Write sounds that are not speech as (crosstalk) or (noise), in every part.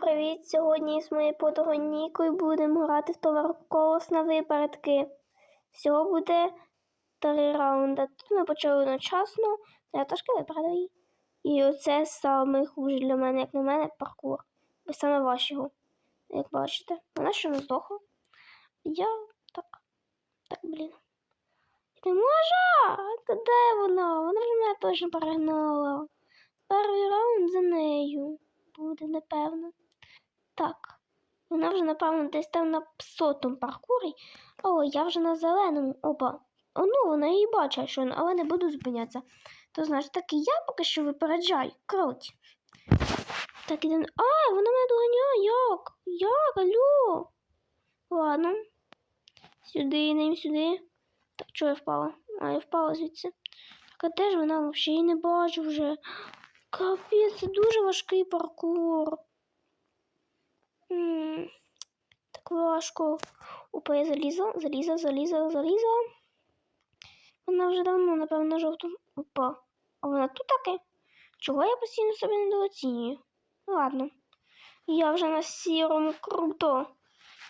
Привіт! Сьогодні з моєю подругою Нікою будемо грати в товар колос на випередки. Всього буде три раунди. Тут ми почали одночасно, я трошки випередив її. І оце саме хуже для мене, як на мене, паркур. Бо саме важчого, як бачите. Вона ще не здохла. Я так. Так, блін. Не можу! Де вона? Вона вже мене точно перегнала. Перший раунд за нею буде, напевно. Так. Вона вже, напевно, десь там на сотому паркурі. О, я вже на зеленому. Опа. О, ну, вона її бачить, що, але не буду зупинятися. То значить, так і я поки що випереджаю. Круть. Так, іде. А, вона мене доганяє. Як? Як? Алло? Ладно. Сюди, ним сюди. Так, чого я впала? А, я впала звідси. Так, а де вона взагалі не бачу вже. Капець, це дуже важкий паркур. Так важко. Опа, я залізла, залізла, залізла, залізла. Вона вже давно, напевно, на жовтому. Опа. А вона тут таке? Чого я постійно себе недооцінюю? Ладно. Я вже на сірому круто.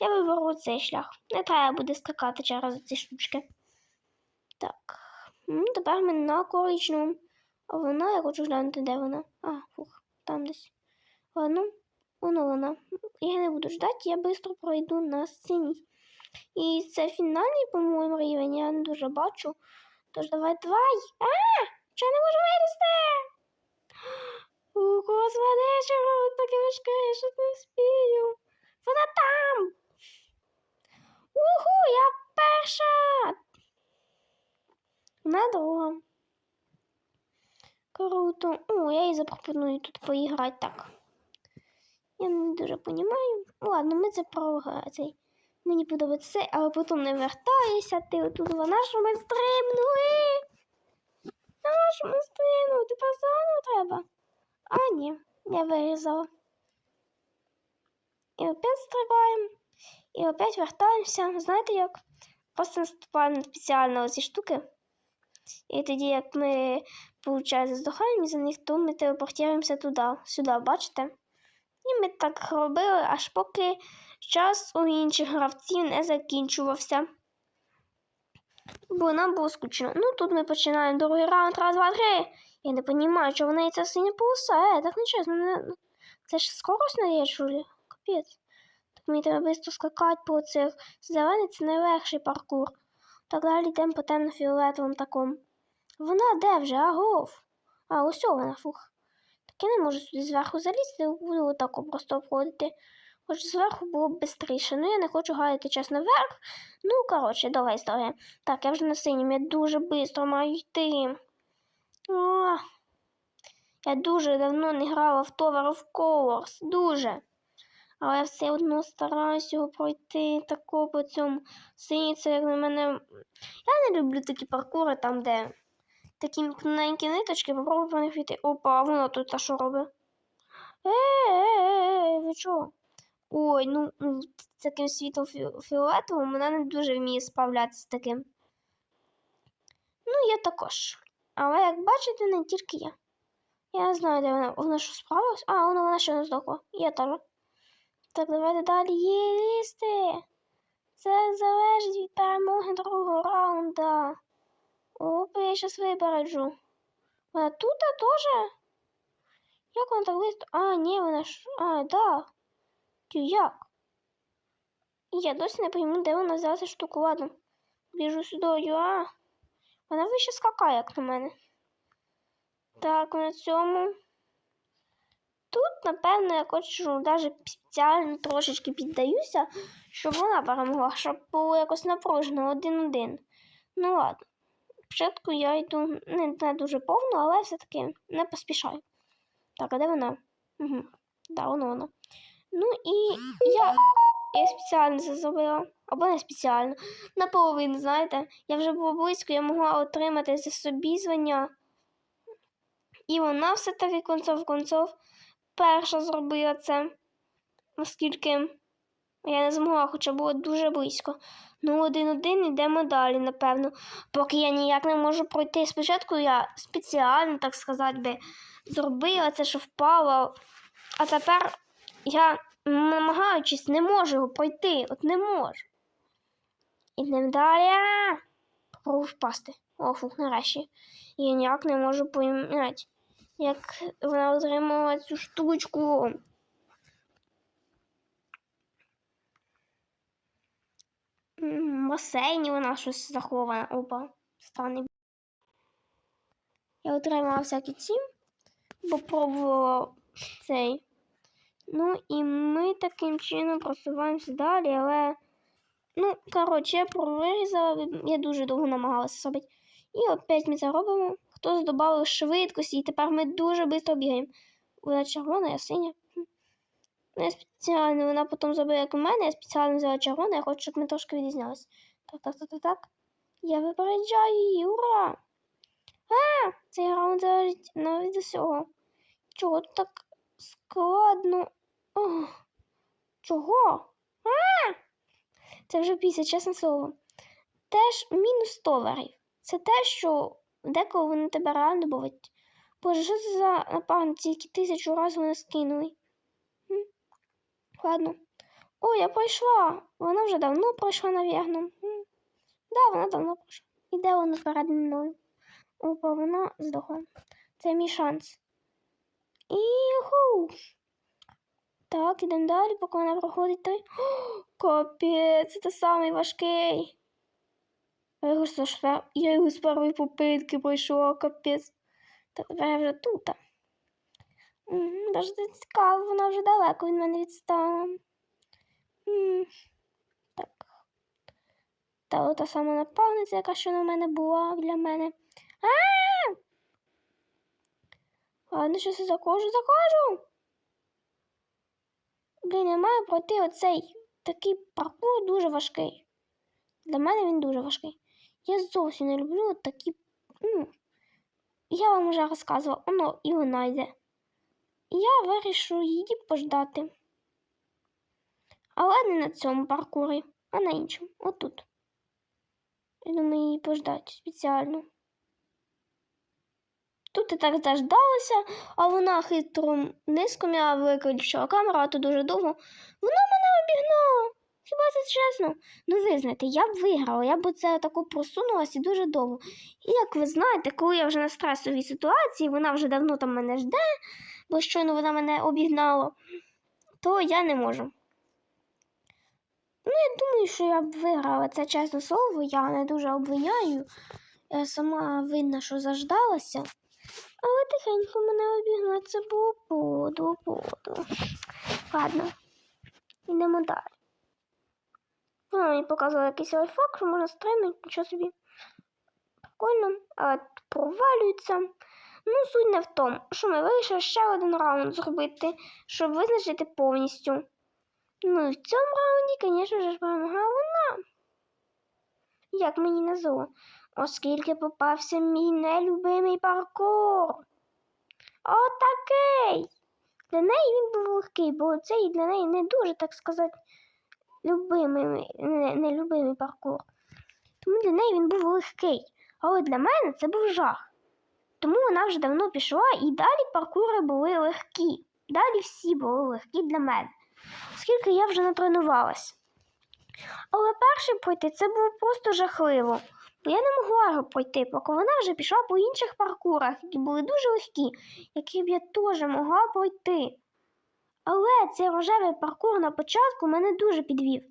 Я виберу цей шлях. Не треба буде скакати через ці штучки. Так. Тепер ми на коричневому. А вона, я хочу глянути, де вона. А, фух, там десь. Ладно, вона. Я не буду ждати, я швидко пройду на сцені. І це фінальний, по-моєму, рівень, я не дуже бачу. Тож давай, давай! А! Що я не можу вилізти? (gasps) О, господи, таке важке, я щось не вспію. Вона там! Уху, я перша! Вона друга. Круто. О, я їй запропоную тут поіграти так. Я не дуже розумію. Ладно, ми це програємо. Цей. Мені подобається це, але потім не вертаюся. Ти отут вона ж ми стрибнули. На що ми стрибнули? Тепер заново треба. А, ні, я вирізала. І опять стрибаємо. І опять вертаємося. Знаєте як? Просто наступаємо спеціально ці штуки. І тоді, як ми, виходить, здохаємо за них, то ми телепортуємося туди, сюди, бачите? І ми так робили, аж поки час у інших гравців не закінчувався. Бо нам було скучно. Ну, тут ми починаємо другий раунд, раз, два, три. Я не розумію, що в неї ця синя полоса. Е, так чесно. Не... Це ж скорость не є, ли? Капець. Так мені треба швидко скакати по цих. Зелений це найлегший паркур. Так далі йдемо по темно-фіолетовому такому. Вона де вже? Агов. А, ось вона, фух. Я не можу сюди зверху залізти, буду отако просто обходити. Хоч зверху було б швидше. Ну я не хочу гаяти час наверх. Ну, коротше, давай історія. Так, я вже на синьому, я дуже швидко маю йти. О, я дуже давно не грала в Tower of Colors. Дуже. Але я все одно стараюся його пройти тако по цьому синій, це як на мене. Я не люблю такі паркури там, де такі маленькі ниточки, попробуй по них війти. Опа, воно тут та що робить? Е-е-е, ви чого? Ой, ну ну, з таким світом фі- фіолетовим вона не дуже вміє справлятися з таким. Ну, я також. Але як бачите, не тільки я. Я знаю, де вона. Вона що справилась? А, вона, вона ще не здохла. Я теж. Так, давайте далі їсти. Це залежить від перемоги другого раунда. Опа, я щас випереджу. Вона тут теж? Як вона так близько? А, ні, вона ж. А, да. Як? Я досі не пойму, де вона взяла цю штуку. Ладно. Біжу сюди, а. Вона вище скакає, як на мене. Так, на цьому. Тут, напевно, я хочу навіть спеціально трошечки піддаюся, щоб вона перемогла, щоб було якось напружено один-один. Ну ладно. Спочатку я йду не, не дуже повно, але все-таки не поспішаю. Так, а де вона? Угу. Да, воно вона. Ну і я, я спеціально це зробила. Або не спеціально. Наполовину, знаєте, я вже була близько, я могла отримати за собі звання. І вона все-таки концов концов перша зробила це. Оскільки я не змогла, хоча було дуже близько. Ну, один-один йдемо далі, напевно. Поки я ніяк не можу пройти. Спочатку я спеціально, так сказати, би, зробила це, що впала. А тепер я намагаючись не можу його пройти. От не можу. Ідемо далі. Попробую впасти. О, фух, нарешті. Я ніяк не можу поймати, як вона отримала цю штучку. М, В басейні вона щось захована. Опа, странний. Я отримала всякі ці, попробувала цей. Ну і ми таким чином просуваємося далі, але. Ну, коротше, я прорізала, я дуже довго намагалася зробити. І опять ми це робимо. Хтось додав швидкості, і тепер ми дуже швидко бігаємо. Вона червона, я синя. Ну, я спеціально, вона потім зробила, як у мене, я спеціально взяла червоне, я хочу, щоб ми трошки відрізнялися. Так, так, так, так. Я випереджаю її, ура! А, цей раунд залежить навіть до всього. Чого так складно? Ох, чого? А! Це вже після, чесне слово. Теж мінус доларів. Це те, що деколи вони тебе реально бувають. Боже, що це за напевно, тільки тисячу разів вони скинули. М? Ладно. О, я пройшла. Вона вже давно пройшла, навірно. Да, вона давно пройшла. І де вона перед мною? Опа, вона здохла. Це мій шанс. Іху. Так, ідемо далі, поки вона проходить той. Капець, це самий важкий. Я його, пер- я його з першої попитки пройшла, капець. Та тепер я вже тут. Угу, цікаво, вона вже далеко від мене відстала. Та ота сама напарниця, яка ще на мене була для мене. А! Ладно, щось я закожу, закожу. Блін, я маю пройти оцей такий паркур дуже важкий. Для мене він дуже важкий. Я зовсім не люблю такі. Ну, я вам вже розказувала, воно і вона йде. Я вирішу її пождати. Але не на цьому паркурі, а на іншому. Отут. Я думаю, її пождати спеціально. Тут і так заждалася, а вона хитро низько я виключила камеру, а то дуже довго. Вона мене обігнала. Хіба це чесно? Ну, ви знаєте, я б виграла, я б це таку просунулася дуже довго. І як ви знаєте, коли я вже на стресовій ситуації, вона вже давно там мене жде, бо щойно вона мене обігнала, то я не можу. Ну, я думаю, що я б виграла це чесне слово, я не дуже обвиняю. Я сама винна, що заждалася. Але тихенько мене обігнати це було подло, подло. Ладно, йдемо далі. Вона мені показувала якийсь лайфхак, що можна стрибнути, нічого собі. Прикольно, але провалюється. Ну, суть не в тому, що ми вирішили ще один раунд зробити, щоб визначити повністю. Ну і в цьому раунді, звісно ж, перемагала вона. Як мені назло, оскільки попався мій нелюбимий паркур. Отакий. Для неї він був легкий, бо цей для неї не дуже, так сказати, любимий, не, нелюбимий паркур. Тому для неї він був легкий. Але для мене це був жах. Тому вона вже давно пішла, і далі паркури були легкі. Далі всі були легкі для мене, оскільки я вже натренувалась. Але перший пройти це було просто жахливо. Бо я не могла пройти, поки вона вже пішла по інших паркурах, які були дуже легкі, які б я теж могла пройти. Але цей рожевий паркур на початку мене дуже підвів.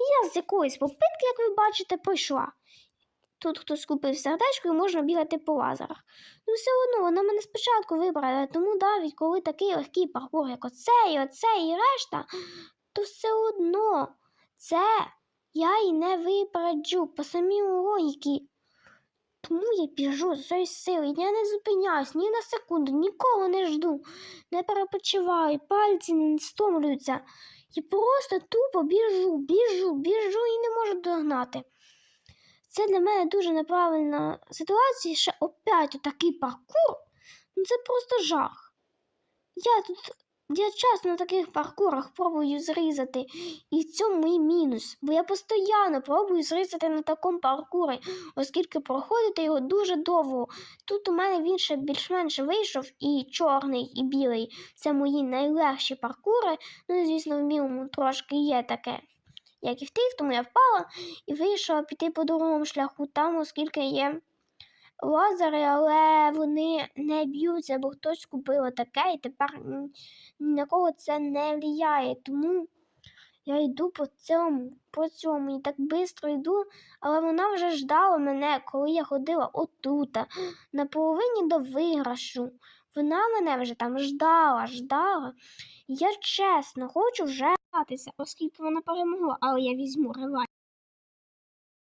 І я з якоїсь попитки, як ви бачите, пройшла. Тут хтось купив сердечко і можна бігати по лазерах. Ну, все одно вона мене спочатку вибрала, тому навіть коли такий легкий паркур, як оцей, оцей і решта, то все одно це я і не випереджу по самій логіки. Тому я біжу з цієї сили, я не зупиняюсь ні на секунду, нікого не жду, не перепочиваю, пальці не стомлюються. Я просто тупо біжу, біжу, біжу і не можу догнати. Це для мене дуже неправильна ситуація. Ще опять такий паркур. Ну це просто жах. Я тут Я часто на таких паркурах пробую зрізати, і в цьому мій мінус, бо я постійно пробую зрізати на такому паркурі, оскільки проходити його дуже довго. Тут у мене він ще більш-менш вийшов і чорний, і білий. Це мої найлегші паркури. Ну, звісно, в білому трошки є таке, як і в тих, тому я впала і вирішила піти по другому шляху там, оскільки є лазери, але вони не б'ються, бо хтось купив таке, і тепер ні на кого це не впливає. Тому я йду по цьому, по цьому і так швидко йду, але вона вже ждала мене, коли я ходила отута, на половині до виграшу. Вона мене вже там ждала, ждала. Я чесно хочу вже гратися, оскільки вона перемогла, але я візьму реванш.